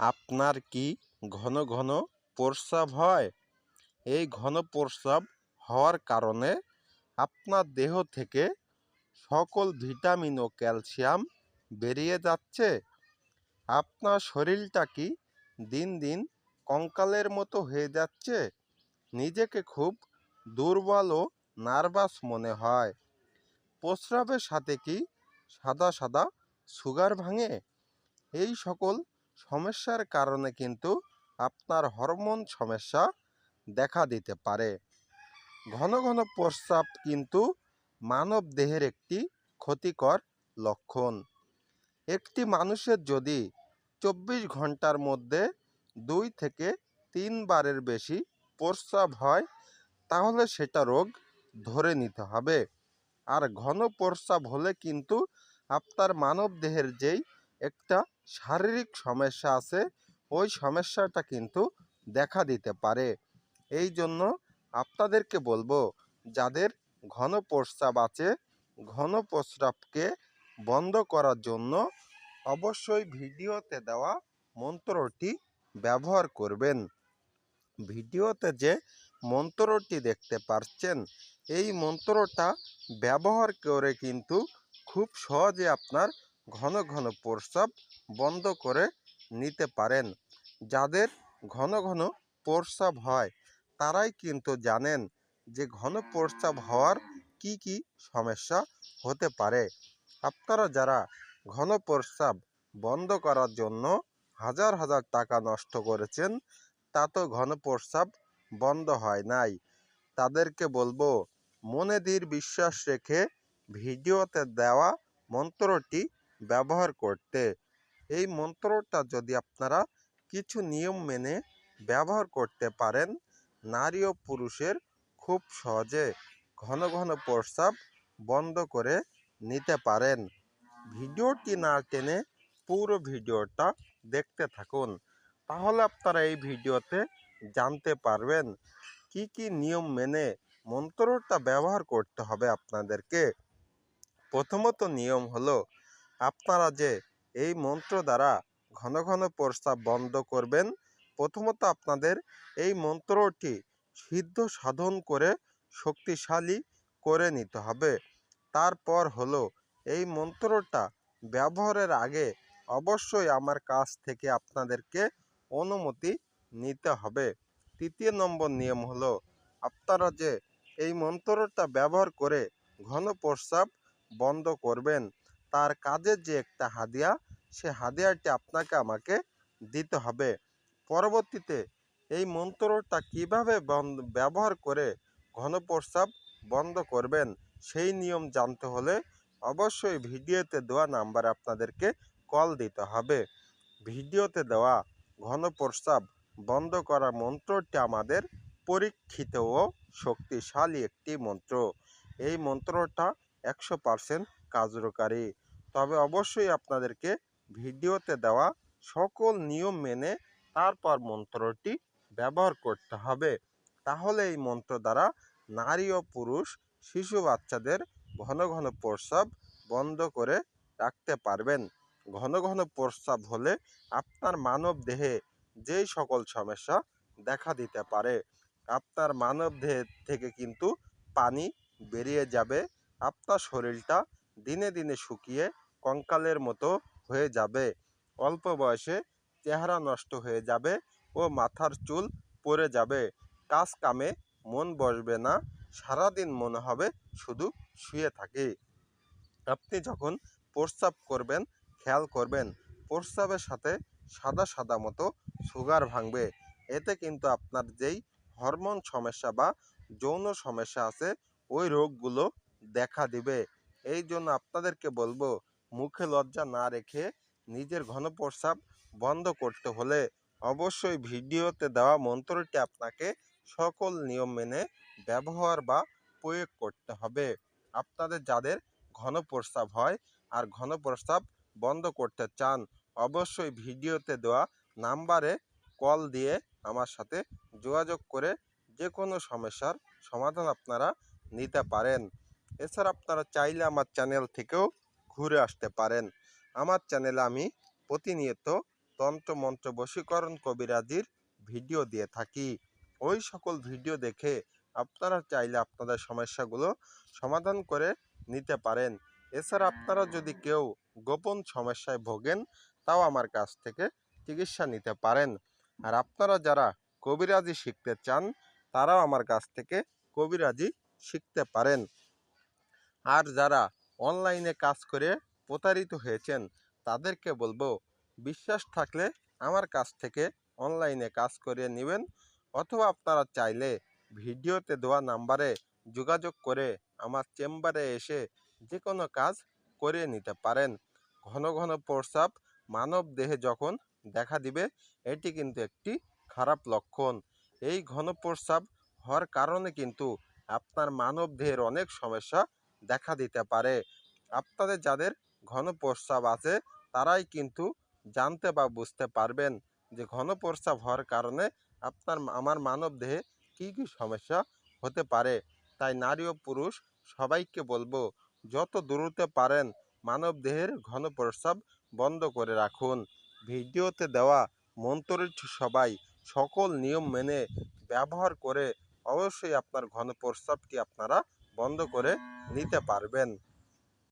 আপনার কি ঘন ঘন প্রস্রাব হয়? এই ঘন প্রস্রাব হওয়ার কারণে আপনার দেহ থেকে সকল ভিটামিন ও ক্যালসিয়াম বেরিয়ে যাচ্ছে। আপনার শরীরটা কি দিন দিন কঙ্কালের মতো হয়ে যাচ্ছে? নিজেকে খুব দুর্বল ও নার্ভাস মনে হয়। প্রস্রাবের সাথে কি সাদা সাদা সুগার ভাঙে? এই সকল সমস্যার কারণে কিন্তু আপনার হরমোন সমস্যা দেখা দিতে পারে। ঘন ঘন প্রস্রাব কিন্তু মানব দেহের একটি ক্ষতিকর লক্ষণ। একটি মানুষের যদি চব্বিশ ঘণ্টার মধ্যে দুই থেকে তিনবারের বেশি প্রস্রাব হয়, তাহলে সেটা রোগ ধরে নিতে হবে। আর ঘন প্রস্রাব হলে কিন্তু আপনার মানব দেহের যেই একটা শারীরিক সমস্যা আছে, ওই সমস্যাটা কিন্তু দেখা দিতে পারে। এই জন্য আপনাদেরকে বলব, যাদের ঘন প্রস্রাব আছে, ঘন প্রস্রাবকে বন্ধ করার জন্য অবশ্যই ভিডিওতে দেওয়া মন্ত্রটি ব্যবহার করবেন। ভিডিওতে যে মন্ত্রটি দেখতে পাচ্ছেন এই মন্ত্রটা ব্যবহার করে কিন্তু খুব সহজে আপনার ঘন ঘন প্রস্রাব বন্ধ করে নিতে পারেন। যাদের ঘন ঘন প্রস্রাব হয়, তারাই কিন্তু জানেন যে ঘন প্রস্রাব হওয়ার কি কি সমস্যা হতে পারে। আপনারা যারা ঘন প্রস্রাব বন্ধ করার জন্য হাজার হাজার টাকা নষ্ট করেছেন, তা তো ঘন প্রস্রাব বন্ধ হয় নাই। তাদেরকে বলব, মনে দৃঢ় বিশ্বাস রেখে ভিডিওতে দেওয়া মন্ত্রটি ব্যবহার করতে। এই মন্ত্রটা যদি আপনারা কিছু নিয়ম মেনে ব্যবহার করতে পারেন, নারী ও পুরুষের খুব সহজে ঘন ঘন প্রস্রাব বন্ধ করে নিতে পারেন। ভিডিওটি না টেনে পুরো ভিডিওটা দেখতে থাকুন। তাহলে আপনারা এই ভিডিওতে জানতে পারবেন কি কি নিয়ম মেনে মন্ত্রটা ব্যবহার করতে হবে আপনাদেরকে। প্রথমত নিয়ম হলো আপনারা যে এই মন্ত্র দ্বারা ঘন ঘন প্রস্রাব বন্ধ করবেন, প্রথমত আপনাদের এই মন্ত্রটি সিদ্ধ সাধন করে শক্তিশালী করে নিতে হবে। তারপর হলো এই মন্ত্রটা ব্যবহারের আগে অবশ্যই আমার কাছ থেকে আপনাদেরকে অনুমতি নিতে হবে। তৃতীয় নম্বর নিয়ম হলো আপনারা যে এই মন্ত্রটা ব্যবহার করে ঘন প্রস্রাব বন্ধ করবেন তার কাজের যে একটা হাদিয়া, সে হাদিয়াটি আপনাকে আমাকে দিতে হবে। পরবর্তীতে এই মন্ত্রটা কীভাবে ব্যবহার করে ঘন প্রস্রাব বন্ধ করবেন, সেই নিয়ম জানতে হলে অবশ্যই ভিডিওতে দেওয়া নাম্বারে আপনাদেরকে কল দিতে হবে। ভিডিওতে দেওয়া ঘন প্রস্রাব বন্ধ করার মন্ত্রটি আমাদের পরীক্ষিত ও শক্তিশালী একটি মন্ত্র। এই মন্ত্রটা একশো পারসেন্ট কার্যকারী। তবে অবশ্যই আপনাদেরকে ভিডিওতে দেওয়া সকল নিয়ম মেনে তারপর মন্ত্রটি ব্যবহার করতে হবে। তাহলে এই মন্ত্র দ্বারা নারী ও পুরুষ শিশু বাচ্চাদের ঘন ঘন প্রস্রাব বন্ধ করে রাখতে পারবেন। ঘন ঘন প্রস্রাব হলে আপনার মানব দেহে যেই সকল সমস্যা দেখা দিতে পারে, আপনার মানব দেহ থেকে কিন্তু পানি বেরিয়ে যাবে, আপনার শরীরটা দিনে দিনে শুকিয়ে কঙ্কালের মতো হয়ে যাবে। অল্প বয়সে চেহারা নষ্ট হয়ে যাবে ও মাথার চুল পড়ে যাবে। কাজ কামে মন বসবে না, সারাদিন মনে হবে শুধু শুয়ে থাকে। আপনি যখন প্রস্রাব করবেন, খেয়াল করবেন, প্রস্রাবের সাথে সাদা সাদা মতো সুগার ভাঙবে। এতে কিন্তু আপনার যেই হরমোন সমস্যা বা যৌন সমস্যা আছে, ওই রোগগুলো দেখা দিবে। এই জন্য আপনাদেরকে বলব, মুখে লজ্জা না রেখে নিজের ঘন প্রস্রাব বন্ধ করতে হলে অবশ্যই ভিডিওতে দেওয়া মন্ত্রটি আপনাকে সকল নিয়ম মেনে ব্যবহার বা প্রয়োগ করতে হবে। আপনাদের যাদের ঘন প্রস্রাব হয় আর ঘন প্রস্রাব বন্ধ করতে চান, অবশ্যই ভিডিওতে দেওয়া নাম্বারে কল দিয়ে আমার সাথে যোগাযোগ করে যে কোনো সমস্যার সমাধান আপনারা নিতে পারেন। এছাড়া আপনারা চাইলে আমার চ্যানেল থেকেও ঘুরে আসতে পারেন। আমার চ্যানেলে আমি প্রতিনিয়ত তন্ত্র মন্ত্র বশীকরণ কবিরাজির ভিডিও দিয়ে থাকি। ওই সকল ভিডিও দেখে আপনারা চাইলে আপনাদের সমস্যাগুলো সমাধান করে নিতে পারেন। এছাড়া আপনারা যদি কেউ গোপন সমস্যায় ভোগেন, তাও আমার কাছ থেকে চিকিৎসা নিতে পারেন। আর আপনারা যারা কবিরাজি শিখতে চান, তারাও আমার কাছ থেকে কবিরাজি শিখতে পারেন। আর যারা অনলাইনে কাজ করে প্রতারিত হয়েছেন, তাদেরকে বলব, বিশ্বাস থাকলে আমার কাছ থেকে অনলাইনে কাজ করে নেবেন অথবা আপনারা চাইলে ভিডিওতে দেওয়া নাম্বারে যোগাযোগ করে আমার চেম্বারে এসে যে কোনো কাজ করে নিতে পারেন। ঘন ঘন প্রস্রাব মানব দেহে যখন দেখা দিবে, এটি কিন্তু একটি খারাপ লক্ষণ। এই ঘন প্রস্রাব হওয়ার কারণে কিন্তু আপনার মানব দেহের অনেক সমস্যা দেখা দিতে পারে। আপনাদের যাদের ঘন প্রস্রাব আছে, তারাই কিন্তু জানতে বা বুঝতে পারবেন যে ঘন প্রস্রাব হওয়ার কারণে আপনার আমার মানব দেহে কী কী সমস্যা হতে পারে। তাই নারী ও পুরুষ সবাইকে বলব, যত দূরতে পারেন মানব দেহের ঘন প্রস্রাব বন্ধ করে রাখুন। ভিডিওতে দেওয়া মন্ত্রের সবাই সকল নিয়ম মেনে ব্যবহার করে অবশ্যই আপনার ঘন প্রস্রাবটি আপনারা বন্ধ করে নিতে পারবেন।